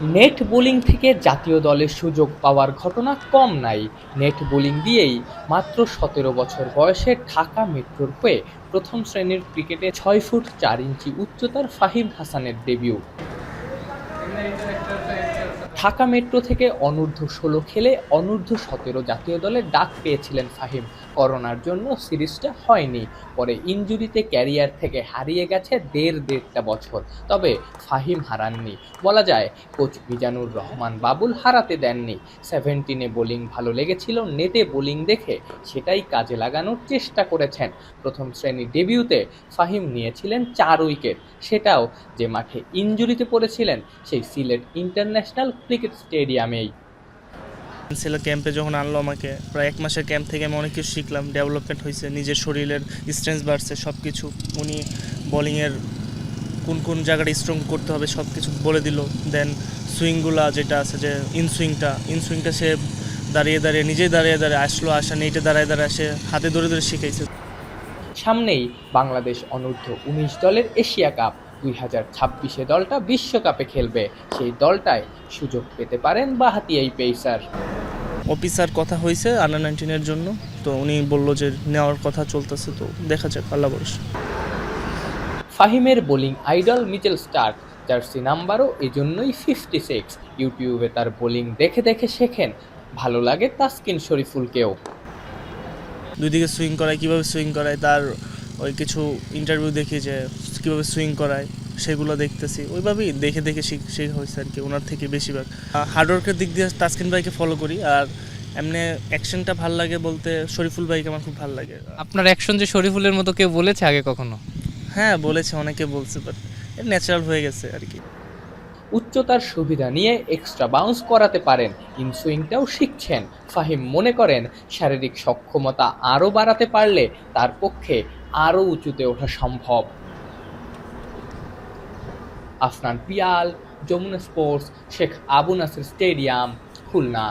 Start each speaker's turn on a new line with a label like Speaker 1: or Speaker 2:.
Speaker 1: Net bowling থেকে জাতীয় দলের সুযোগ পাওয়ার ঘটনা কম নাই। নেট বোলিং দিয়েই মাত্র সতেরো বছর বয়সে ঢাকা মেট্রোর হয়ে প্রথম শ্রেণির ক্রিকেটে ছয় ফুট চার ইঞ্চি উচ্চতার ফাহিম হাসানের ডেবিউ ঢাকা মেট্রো থেকে অনূর্ধ্ব ষোলো খেলে অনূর্ধ্ব সতেরো জাতীয় দলে ডাক পেয়েছিলেন ফাহিম। করোনার জন্য সিরিজটা হয়নি। পরে ইনজুরিতে ক্যারিয়ার থেকে হারিয়ে গেছে দেড় দেড়টা বছর, তবে ফাহিম হারাননি। বলা যায়, কোচ মিজানুর রহমান বাবুল হারাতে দেননি। সেভেন্টিনে বোলিং ভালো লেগেছিল, নেটে বোলিং দেখে সেটাই কাজে লাগানোর চেষ্টা করেছেন। প্রথম শ্রেণি ডেবিউতে ফাহিম নিয়েছিলেন চার উইকেট। সেটাও যে মাঠে ইনজুরিতে পড়েছিলেন, সেই সিলেট ইন্টারন্যাশনাল ক্রিকেট স্টেডিয়ামেই
Speaker 2: ছিল ক্যাম্পে যখন আনলো আমাকে প্রায় এক মাসের ক্যাম্প থেকে আমি অনেক কিছু শিখলাম ডেভেলপমেন্ট হয়েছে নিজের শরীরের স্ট্রেংথ বাড়ছে সব কিছু উনি বোলিংয়ের কোন কোন জায়গাটা স্ট্রং করতে হবে সব কিছু বলে দিল। দেন সুইংগুলা যেটা আছে যে ইন সুইংটা ইন সুইংটা সে দাঁড়িয়ে দাঁড়িয়ে নিজেই দাঁড়িয়ে দাঁড়িয়ে আসলো আসা নেইটে দাঁড়িয়ে দাঁড়িয়ে সে হাতে ধরে ধরে শিখাইছে।
Speaker 1: সামনেই বাংলাদেশ অনূর্ধ্ব উনিশ দলের এশিয়া কাপ। দুই হাজার ছাব্বিশে দলটা বিশ্বকাপে খেলবে। সেই দলটায় সুযোগ পেতে পারেন বাহাতি এই পেসার।
Speaker 2: অফিসার কথা হয়েছে আন্ডার নাইনটিনের জন্য। তো উনি বলল যে নেওয়ার কথা চলতেছে তো দেখা যাক আল্লাহ ভরসা।
Speaker 1: ফাহিমের bowling idol Mitchell Starc jersey নাম্বারও এজন্যই ফিফটি সিক্স ইউটিউবে তার বোলিং দেখে দেখে শেখেন ভালো লাগে তাসকিন শরীফুলকেও।
Speaker 2: দুই দিকে সুইং করায় কীভাবে সুইং করায় তার ওই কিছু ইন্টারভিউ দেখি যে কীভাবে সুইং করায় সেগুলো দেখতেছি। ওইভাবেই দেখে দেখে শিখ শেখা হয়েছে আর কি ওনার থেকে বেশিরভাগ। হার্ডওয়ার্কের দিক দিয়ে তাসকিন ভাইকে ফলো করি আর এমনি অ্যাকশনটা ভালো লাগে বলতে শরীফুল ভাইকে আমার খুব ভালো লাগে।
Speaker 3: আপনার অ্যাকশন যে শরীফুলের মতো কেউ বলেছে আগে কখনো?
Speaker 2: হ্যাঁ বলেছে অনেকে বলছে বাট ন্যাচারাল হয়ে গেছে আর কি।
Speaker 1: উচ্চতার সুবিধা নিয়ে এক্সট্রা বাউন্স করাতে পারেন। ইনসুইংটাও শিখছেন। ফাহিম মনে করেন শারীরিক সক্ষমতা আরও বাড়াতে পারলে তার পক্ষে আরও উঁচুতে ওঠা সম্ভব। Afnan Piyal Jamuna sports Sheikh Abu Nasir stadium Khulna.